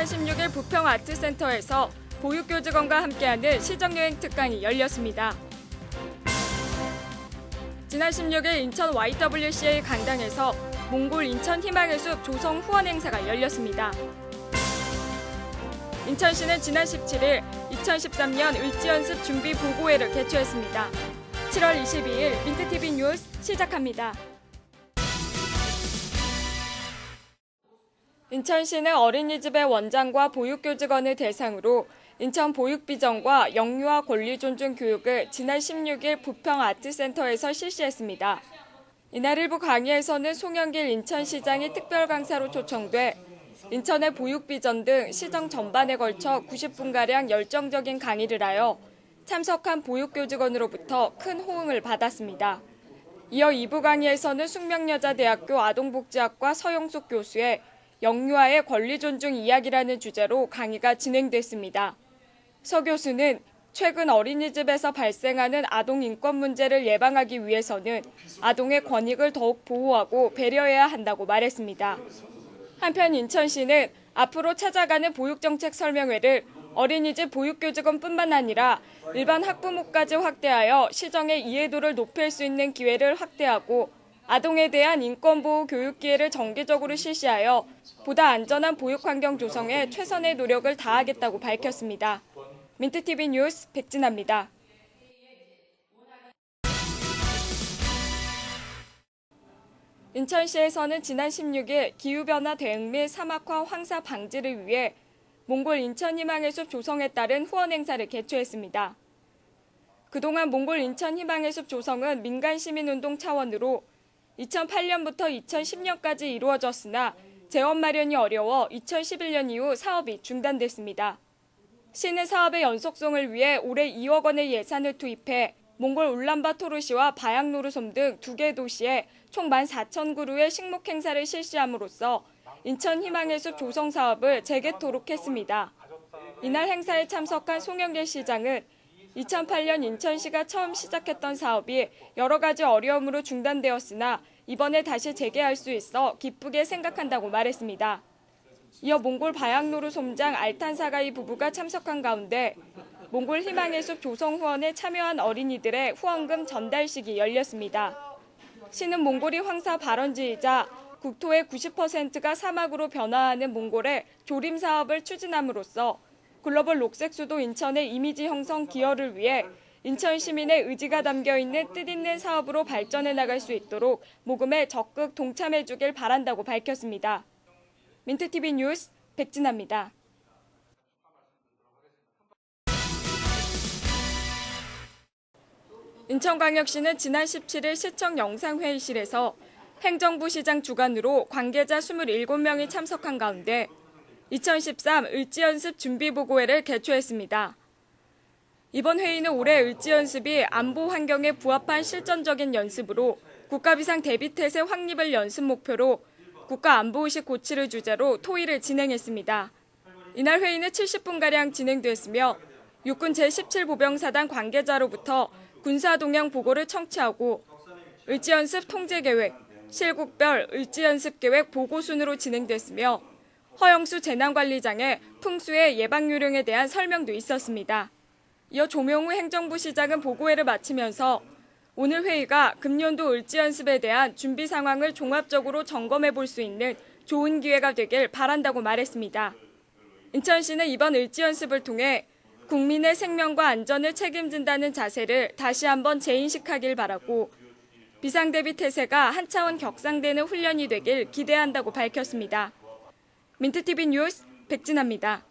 지난 16일 부평 아트센터에서 보육교직원과 함께하는 시정여행 특강이 열렸습니다. 지난 16일 인천 YWCA 강당에서 몽골 인천 희망의 숲 조성 후원 행사가 열렸습니다. 인천시는 지난 17일 2013년 을지연습 준비 보고회를 개최했습니다. 7월 22일 민트TV 뉴스 시작합니다. 인천시는 어린이집의 원장과 보육교직원을 대상으로 인천 보육비전과 영유아 권리 존중 교육을 지난 16일 부평 아트센터에서 실시했습니다. 이날 일부 강의에서는 송영길 인천시장이 특별 강사로 초청돼 인천의 보육비전 등 시정 전반에 걸쳐 90분가량 열정적인 강의를 하여 참석한 보육교직원으로부터 큰 호응을 받았습니다. 이어 2부 강의에서는 숙명여자대학교 아동복지학과 서영숙 교수의 영유아의 권리 존중 이야기라는 주제로 강의가 진행됐습니다. 서 교수는 최근 어린이집에서 발생하는 아동 인권 문제를 예방하기 위해서는 아동의 권익을 더욱 보호하고 배려해야 한다고 말했습니다. 한편 인천시는 앞으로 찾아가는 보육정책 설명회를 어린이집 보육교직원뿐만 아니라 일반 학부모까지 확대하여 시정의 이해도를 높일 수 있는 기회를 확대하고 아동에 대한 인권보호 교육 기회를 정기적으로 실시하여 보다 안전한 보육 환경 조성에 최선의 노력을 다하겠다고 밝혔습니다. 민트TV 뉴스 백진아입니다. 인천시에서는 지난 16일 기후변화 대응 및 사막화 황사 방지를 위해 몽골 인천 희망의 숲 조성에 따른 후원 행사를 개최했습니다. 그동안 몽골 인천 희망의 숲 조성은 민간 시민운동 차원으로 2008년부터 2010년까지 이루어졌으나 재원 마련이 어려워 2011년 이후 사업이 중단됐습니다. 시는 사업의 연속성을 위해 올해 2억 원의 예산을 투입해 몽골 울란바토르시와 바양노르솜 등두 개 도시에 총 14,000그루의 식목 행사를 실시함으로써 인천 희망의 숲 조성 사업을 재개토록 했습니다. 이날 행사에 참석한 송영길 시장은 2008년 인천시가 처음 시작했던 사업이 여러 가지 어려움으로 중단되었으나 이번에 다시 재개할 수 있어 기쁘게 생각한다고 말했습니다. 이어 몽골 바양노르 솜장 알탄 사가이 부부가 참석한 가운데 몽골 희망의 숲 조성 후원에 참여한 어린이들의 후원금 전달식이 열렸습니다. 시는 몽골이 황사 발원지이자 국토의 90%가 사막으로 변화하는 몽골의 조림 사업을 추진함으로써 글로벌 녹색 수도 인천의 이미지 형성 기여를 위해 인천 시민의 의지가 담겨 있는 뜻있는 사업으로 발전해 나갈 수 있도록 모금에 적극 동참해 주길 바란다고 밝혔습니다. 민트TV 뉴스 백진아입니다. 인천광역시는 지난 17일 시청 영상회의실에서 행정부 시장 주관으로 관계자 27명이 참석한 가운데 2013 을지연습 준비보고회를 개최했습니다. 이번 회의는 올해 을지 연습이 안보 환경에 부합한 실전적인 연습으로 국가 비상 대비 태세 확립을 연습 목표로 국가 안보 의식 고치를 주제로 토의를 진행했습니다. 이날 회의는 70분가량 진행됐으며 육군 제17보병사단 관계자로부터 군사 동향 보고를 청취하고 을지 연습 통제 계획, 실국별 을지 연습 계획 보고 순으로 진행됐으며 허영수 재난관리장의 풍수의 예방 요령에 대한 설명도 있었습니다. 이어 조명우 행정부 시장은 보고회를 마치면서 오늘 회의가 금년도 을지 연습에 대한 준비 상황을 종합적으로 점검해 볼 수 있는 좋은 기회가 되길 바란다고 말했습니다. 인천시는 이번 을지 연습을 통해 국민의 생명과 안전을 책임진다는 자세를 다시 한번 재인식하길 바라고 비상대비 태세가 한 차원 격상되는 훈련이 되길 기대한다고 밝혔습니다. 민트TV 뉴스 백진아입니다.